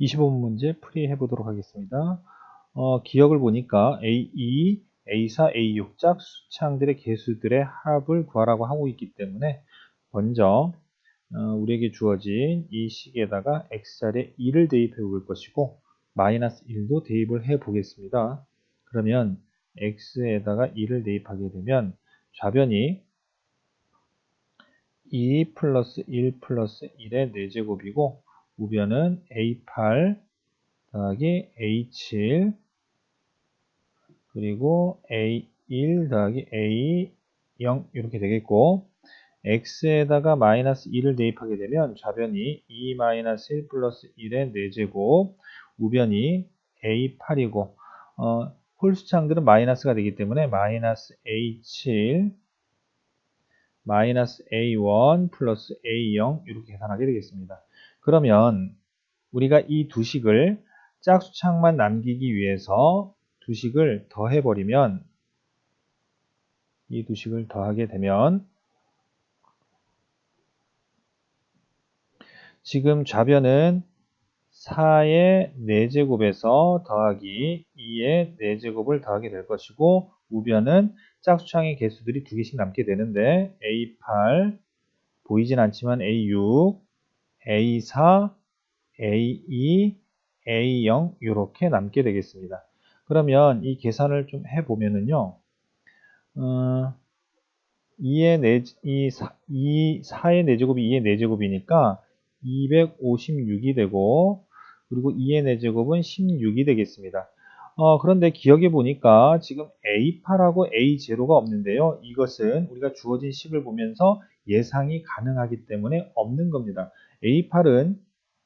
25번 문제 풀이해 보도록 하겠습니다. 어, 기억을 보니까 A2, A4, A6 짝 수창들의 개수들의 합을 구하라고 하고 있기 때문에 먼저 어, 우리에게 주어진 이 식에다가 x자리에 2를 대입해 볼 것이고 마이너스 1도 대입을 해 보겠습니다. 그러면 x에다가 2를 대입하게 되면 좌변이 2 플러스 1 플러스 1의 4제곱이고 우변은 A8 더하기 A7 그리고 A1 더하기 A0 이렇게 되겠고 x에다가 마이너스 2를 대입하게 되면 좌변이 2 마이너스 1 플러스 1의 4제곱 우변이 A8이고 어, 홀수창들은 마이너스가 되기 때문에 마이너스 A7 마이너스 A1 플러스 A0 이렇게 계산하게 되겠습니다. 그러면 우리가 이 두 식을 짝수창만 남기기 위해서 두 식을 더해버리면 이 두 식을 더하게 되면 지금 좌변은 4의 4제곱에서 더하기 2의 4제곱을 더하게 될 것이고 우변은 짝수창의 개수들이 두 개씩 남게 되는데 A8 보이진 않지만 A6 A4 A2 A0 이렇게 남게 되겠습니다. 그러면 이 계산을 좀 해보면은요. 어, 2의 4, 이 4, 2, 4의 4제곱이 2의 4제곱이니까 256이 되고 그리고 2의 4제곱은 16이 되겠습니다. 어, 그런데 기억해 보니까 지금 A8하고 A0가 없는데요. 이것은 우리가 주어진 식을 보면서 예상이 가능하기 때문에 없는 겁니다. A8은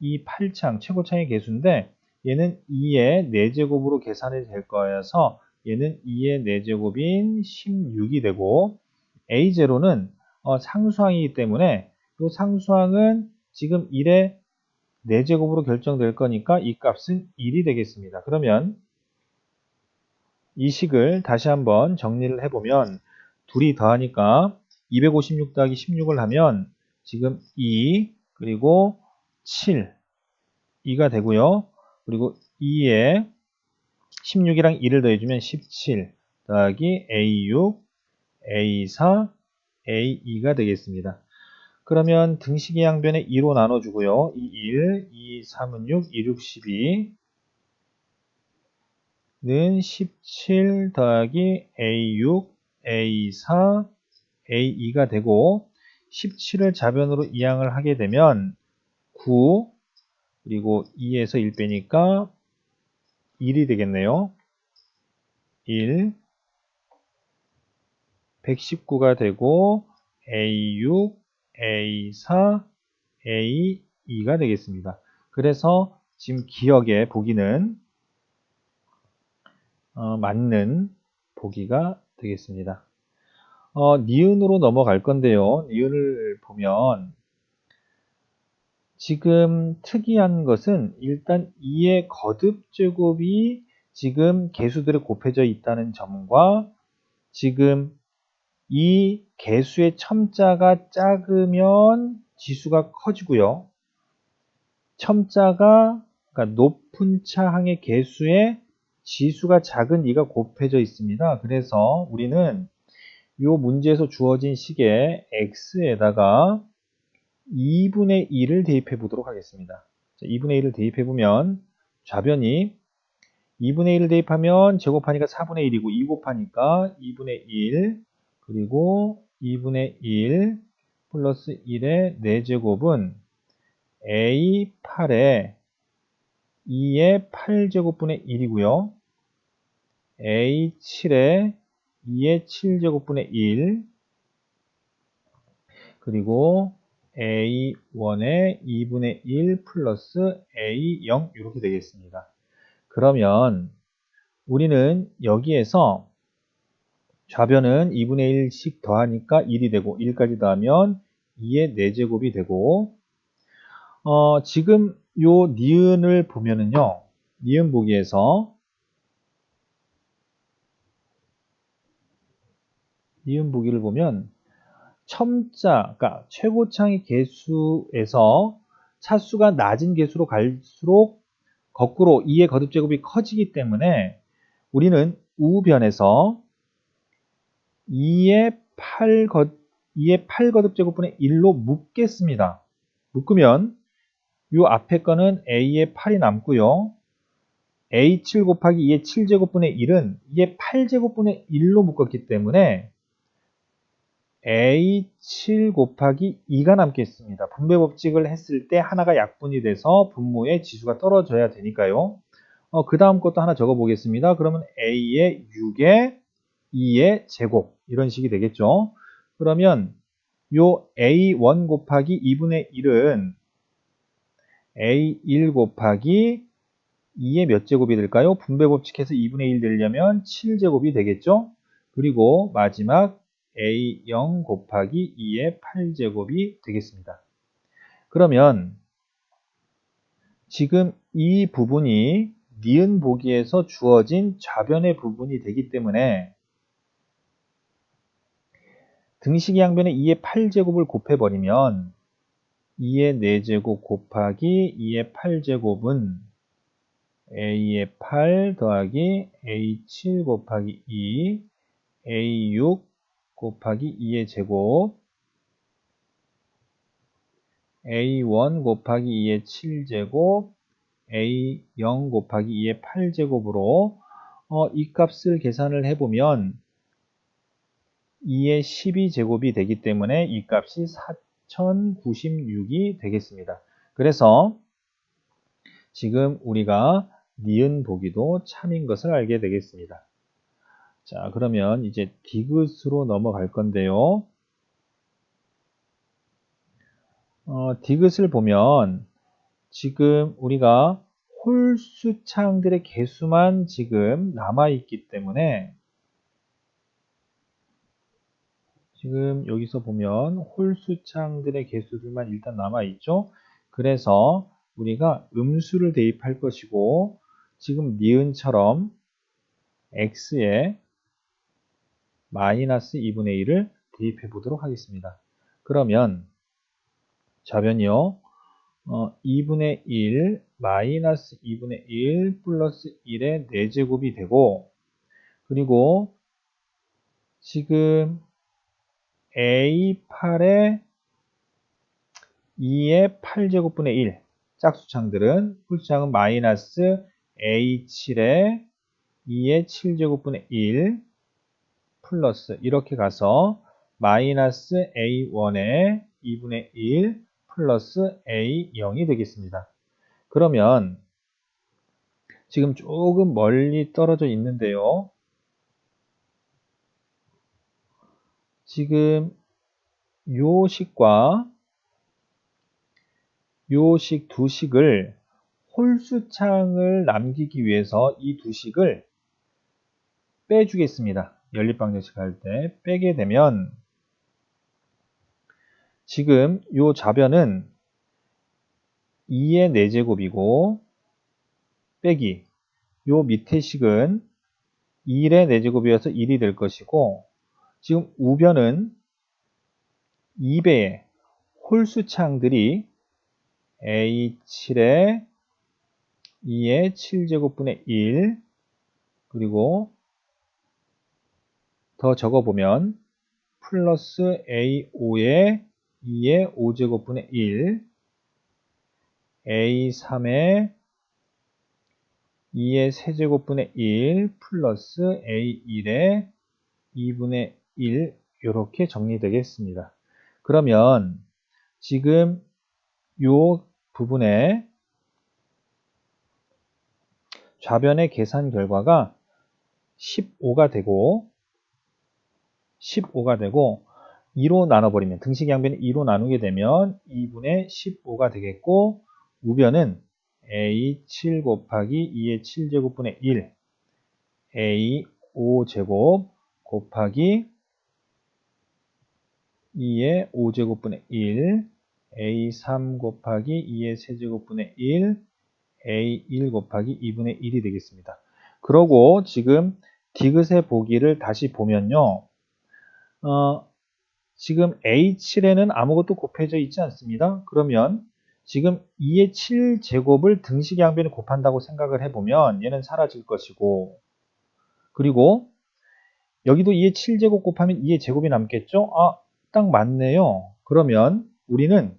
이 8창, 최고창의 개수인데 얘는 2의 4제곱으로 계산이 될 거여서 얘는 2의 4제곱인 16이 되고 A0는 어, 상수항이기 때문에 이 상수항은 지금 1의 4제곱으로 결정될 거니까 이 값은 1이 되겠습니다. 그러면 이 식을 다시 한번 정리를 해보면 둘이 더하니까 256 더하기 16을 하면 지금 2 그리고 7 2가 되고요. 그리고 2에 16이랑 2를 더해주면 17 더하기 A6 A4 A2가 되겠습니다. 그러면 등식의 양변에 2로 나눠주고요. 2, 1, 2, 3은 6, 2, 6, 12 는17 더하기 A6, A4, A2가 되고 17을 자변으로 이항을 하게 되면 9 그리고 2에서 1 빼니까 1이 되겠네요. 1 119가 되고 A6, A4, A2가 되겠습니다. 그래서 지금 기억의 보기는 어, 맞는 보기가 되겠습니다. 어, 니은으로 넘어갈 건데요. 니은을 보면 지금 특이한 것은 일단 2의 거듭 제곱이 지금 개수들에 곱해져 있다는 점과 지금 이 개수의 첨자가 작으면 지수가 커지고요. 첨자가 그러니까 높은 차항의 개수에 지수가 작은 이가 곱해져 있습니다. 그래서 우리는 이 문제에서 주어진 식의 x에다가 2분의 1을 대입해 보도록 하겠습니다. 자, 2분의 1을 대입해 보면 좌변이 2분의 1을 대입하면 제곱하니까 4분의 1이고 2 곱하니까 2분의 1 그리고 2분의 1 플러스 1의 4제곱은 A8에 2의 8제곱분의 1이고요. A7에 2의 7제곱분의 1 그리고 A1의 2분의 1 플러스 A0 이렇게 되겠습니다. 그러면 우리는 여기에서 좌변은 2분의 1씩 더하니까 1이 되고 1까지 더하면 2의 4제곱이 되고 어, 지금 요 니은을 보면은요. 니은 보기에서 니은 보기를 보면 첨자, 그러니까 최고창의 개수에서 차수가 낮은 개수로 갈수록 거꾸로 2의 거듭제곱이 커지기 때문에 우리는 우변에서 2의 8 거, 2의 8 거듭제곱분의 1로 묶겠습니다. 묶으면 이 앞에 거는 a의 8이 남고요. a7 곱하기 2의 7제곱분의 1은 2의 8제곱분의 1로 묶었기 때문에 a7 곱하기 2가 남겠습니다. 분배 법칙을 했을 때 하나가 약분이 돼서 분모의 지수가 떨어져야 되니까요. 어, 그 다음 것도 하나 적어 보겠습니다. 그러면 a의 6의 2의 제곱 이런 식이 되겠죠. 그러면 요 a1 곱하기 2분의 1은 a1 곱하기 2의 몇 제곱이 될까요? 분배 법칙에서 2분의 1 되려면 7제곱이 되겠죠? 그리고 마지막 a0 곱하기 2의 8제곱이 되겠습니다. 그러면 지금 이 부분이 니은 보기에서 주어진 좌변의 부분이 되기 때문에 등식이 양변에 2의 8제곱을 곱해버리면 2의 4제곱 곱하기 2의 8제곱은 a의 8 더하기 a7 곱하기 2 a6 곱하기 2의 제곱 a1 곱하기 2의 7제곱 a0 곱하기 2의 8제곱으로 어, 이 값을 계산을 해보면 2의 12제곱이 되기 때문에 이 값이 4096이 되겠습니다. 그래서 지금 우리가 니은 보기도 참인 것을 알게 되겠습니다. 자, 그러면 이제 디귿으로 넘어갈 건데요. 어, 디귿을 보면 지금 우리가 홀수창들의 개수만 지금 남아있기 때문에 지금 여기서 보면 홀수창들의 개수들만 일단 남아있죠. 그래서 우리가 음수를 대입할 것이고 지금 니은처럼 x에 마이너스 2분의 1을 대입해 보도록 하겠습니다. 그러면 좌변이요. 어, 2분의 1 마이너스 2분의 1 플러스 1의 4제곱이 되고 그리고 지금 A8에 2의 8제곱분의 1 짝수창들은 홀수창은 마이너스 A7에 2의 7제곱분의 1 플러스 이렇게 가서 마이너스 A1에 2분의 1 플러스 A0이 되겠습니다. 그러면 지금 조금 멀리 떨어져 있는데요. 지금 요 식과 요 식 두 식을 홀수창을 남기기 위해서 이 두 식을 빼주겠습니다. 연립방정식 할 때 빼게 되면 지금 요 좌변은 2의 4제곱이고 빼기. 요 밑에 식은 1의 4제곱이어서 1이 될 것이고 지금 우변은 2배의 홀수창들이 A7에 2의 7제곱분의 1 그리고 더 적어보면 플러스 A5의 2의 5제곱분의 1 A3의 2의 세제곱분의 1 플러스 A1의 2분의 1 이렇게 정리되겠습니다. 그러면 지금 이 부분에 좌변의 계산 결과가 15가 되고 15가 되고 2로 나눠버리면 등식 양변을 2로 나누게 되면 2분의 15가 되겠고 우변은 a7 곱하기 2의 7제곱분의 1 a5제곱 곱하기 2의 5제곱분의 1 a3 곱하기 2의 세제곱분의 1 a1 곱하기 2분의 1이 되겠습니다. 그러고 지금 디귿의 보기를 다시 보면요. 어, 지금 A7에는 아무것도 곱해져 있지 않습니다. 그러면 지금 2의 7제곱을 등식 양변에 곱한다고 생각을 해보면 얘는 사라질 것이고 그리고 여기도 2의 7제곱 곱하면 2의 제곱이 남겠죠? 아, 딱 맞네요. 그러면 우리는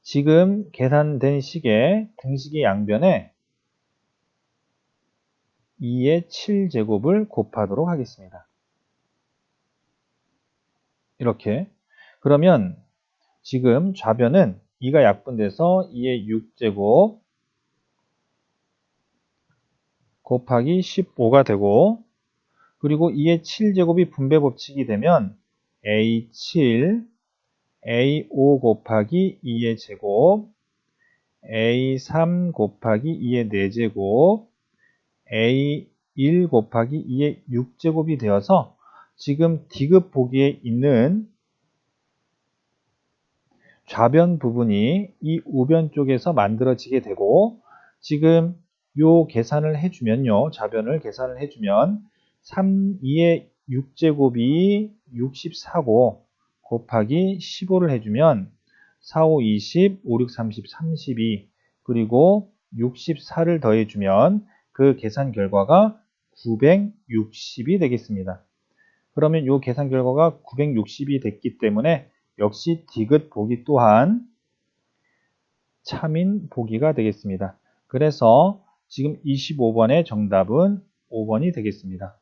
지금 계산된 식의 등식의 양변에 2의 7제곱을 곱하도록 하겠습니다. 이렇게. 그러면 지금 좌변은 2가 약분돼서 2의 6제곱 곱하기 15가 되고 그리고 2의 7제곱이 분배 법칙이 되면 A7 A5 곱하기 2의 제곱 A3 곱하기 2의 4제곱 A1 곱하기 2의 6제곱이 되어서 지금 D급 보기에 있는 좌변 부분이 이 우변 쪽에서 만들어지게 되고 지금 요 계산을 해주면요. 좌변을 계산을 해주면 3, 2의 6제곱이 64고 곱하기 15를 해주면 4, 5, 20, 5, 6, 30, 32 그리고 64를 더해주면 그 계산 결과가 960이 되겠습니다. 그러면 이 계산 결과가 960이 됐기 때문에 역시 디귿 보기 또한 참인 보기가 되겠습니다. 그래서 지금 25번의 정답은 5번이 되겠습니다.